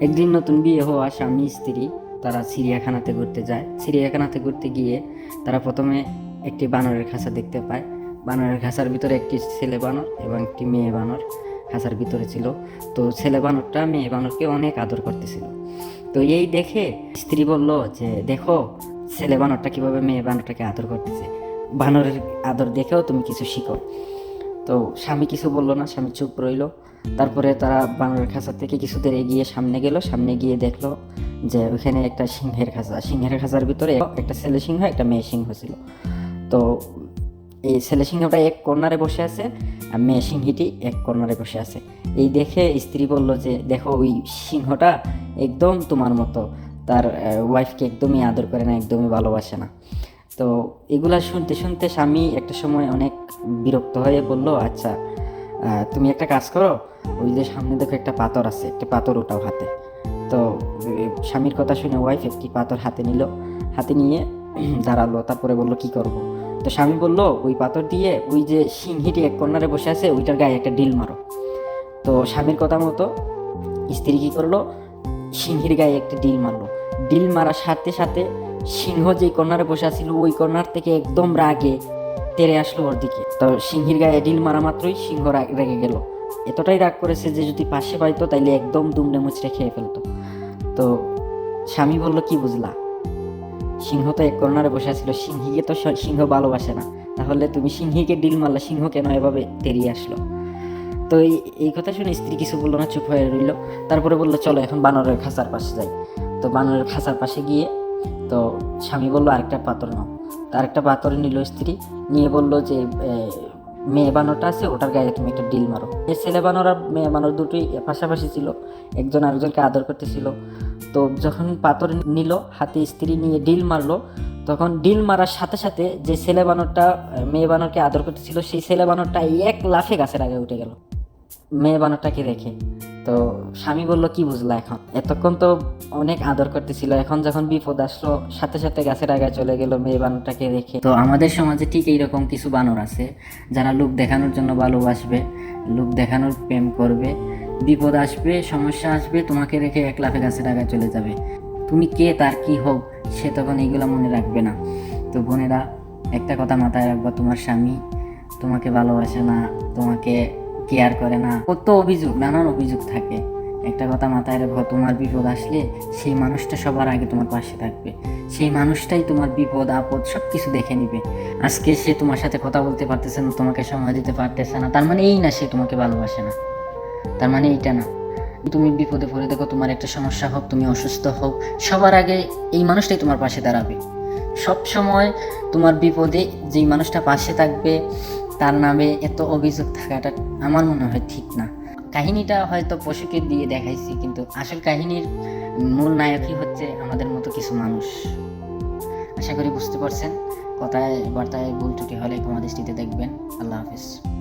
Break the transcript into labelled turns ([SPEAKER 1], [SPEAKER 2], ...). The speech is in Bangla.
[SPEAKER 1] একদিন নতুন বিয়ে হওয়া স্বামী, স্ত্রী তারা চিড়িয়াখানাতে ঘুরতে যায়। চিড়িয়াখানাতে ঘুরতে গিয়ে তারা প্রথমে একটি বানরের খাঁচা দেখতে পায়। বানরের খাঁচার ভিতরে একটি ছেলে বানর এবং একটি মেয়ে বানর খাঁচার ভিতরে ছিল। তো ছেলে বানরটা মেয়ে বানরকে অনেক আদর করতেছিল। তো এই দেখে স্ত্রী বলল যে, দেখো, ছেলে বানরটা কীভাবে মেয়ে বানরটাকে আদর করতেছে? বানরের আদর দেখেও তুমি কিছু শিখো। তো স্বামী কিছু বলল না, স্বামী চুপ রইল। তারপরে তারা বানরের খাঁচা থেকে কিছুদের এগিয়ে সামনে গেল, সামনে গিয়ে দেখল যে ওখানে একটা সিংহের খাঁচা। সিংহের খাঁচার ভিতরে একটা ছেলে সিংহ, একটা মেয়ে সিংহ ছিল। তো এই ছেলে সিংহটা এক কর্নারে বসে আছে আর মেয়ে সিংহীটি এক কর্নারে বসে আছে। এই দেখে স্ত্রী বলল যে, দেখো, ওই সিংহটা একদম তোমার মতো। তার ওয়াইফকে একদমই আদর করে না, একদমই ভালোবাসে না। তো এগুলা শুনতে শুনতে স্বামী একটা সময় অনেক বিরক্ত হয়ে বলল আচ্ছা তুমি একটা কাজ করো, ওই যে সামনে দেখো একটা পাথর আছে, একটা পাথর ওটাও হাতে। তো স্বামীর কথা শুনে ওয়াইফ একটি পাথর হাতে নিল, হাতে নিয়ে দাঁড়াল, তারপরে বলল, কি করব? তো স্বামী বলল, ওই পাথর দিয়ে ওই যে সিংহিটি এক কর্নারে বসে আছে, ওইটার গায়ে একটা ডিল মারো। তো স্বামীর কথা মতো স্ত্রী কি করল, সিংহির গায়ে একটা ডিল মারলো। ডিল মারার সাথে সাথে সিংহ যে কর্নারে বসে আছিল, ওই কর্নার থেকে একদম রাগে তেরে আসলো ওর দিকে। তো সিংহের গায়ে ডিল মারা মাত্রই সিংহ রাগ- রেগে গেল। এতটাই রাগ করেছে যে যদি পাশে পাইতো তাইলে একদম দুমড়ে মুচড়ে খেয়ে ফেলতো। তো স্বামী বলল, কি বুঝলা? সিংহ তো এক কর্নারে বসে আছিল, সিংহীকে তো সিংহ ভালোবাসে না। তাহলে তুমি সিংহীকে ডিল মারলা, সিংহ কেন এভাবে তেরিয়ে আসলো? তো এই এই কথা শুনে স্ত্রী কিছু বলল না, চুপ হয়ে রইল। তারপরে বলল, চলো এখন বানরের খাঁচার পাশে যাই। তো বানরের খাঁচার পাশে গিয়ে তো স্বামী বলল, আরেকটা পাথর নাও। তো আরেকটা পাথর নিল স্ত্রী, নিয়ে বলল যে মেয়ে বানরটা আছে, ওটার গায়ে তুমি একটা ডিল মারো। এই ছেলে বানর আর মেয়ে বানর দুটোই পাশাপাশি ছিল, একজন আরেকজনকে আদর করতেছিল। তো যখন পাথর নিল, হাতে স্ত্রী নিয়ে ডিল মারলো, তখন ডিল মারার সাথে সাথে যে ছেলে বানরটা, মেয়ে বানরকে আদর করতেছিল, সেই ছেলে বানরটা এক লাফে গাছের আগে উঠে গেল। মেয়ে বানরটাকে রেখে তো স্বামী বলল, কি বুঝলা এখন? এতক্ষণ তো অনেক আদর করতেছিল, এখন যখন বিপদ আসলো, সাথে সাথে গাছের আগায় চলে গেল মেয়ে বানরটাকে রেখে তো আমাদের সমাজে ঠিক এইরকম কিছু বানর আছে, যারা লোক দেখানোর জন্য ভালোবাসবে লোক দেখানোর প্রেম করবে। বিপদ আসবে, সমস্যা আসবে, তোমাকে রেখে এক লাফে গাছের আগায় চলে যাবে। তুমি কে, তার কি হোক, সে তখন এইগুলো মনে রাখবে না। তো বোনেরা, একটা কথা মাথায় রাখবা, তোমার স্বামী তোমাকে ভালোবাসে না, তোমাকে কেয়ার করে না। কত অভিযোগ, নানান অভিযোগ থাকে। একটা কথা মাথায় রাখো, তোমার বিপদ আসলে সেই মানুষটা সবার আগে তোমার পাশে থাকবে। সেই মানুষটাই তোমার বিপদ, আপদ সব কিছু দেখে নিবে। আজকে সে তোমার সাথে কথা বলতে পারতেছে না, তোমাকে সময় দিতে পারতেছে না। তার মানে এই না সে তোমাকে ভালোবাসে না। তার মানে এইটা না। তুমি বিপদে পড়ে দেখো, তোমার একটা সমস্যা হোক, তুমি অসুস্থ হোক, সবার আগে এই মানুষটাই তোমার পাশে দাঁড়াবে। সব সময় তোমার বিপদে যেই মানুষটা পাশে থাকবে তার নামে এত অভিযোগ থাকাটা আমার মনে হয় ঠিক না। কাহিনীটা হয়তো পশুকে দিয়ে দেখাইছি, কিন্তু আসল কাহিনীর মূল নায়কই হচ্ছে আমাদের মতো কিছু মানুষ। আশা করি বুঝতে পারছেন। কথায়, বার্তায় ভুল ত্রুটি হলে ক্ষমা দৃষ্টিতে দেখবেন। আল্লাহ হাফিজ।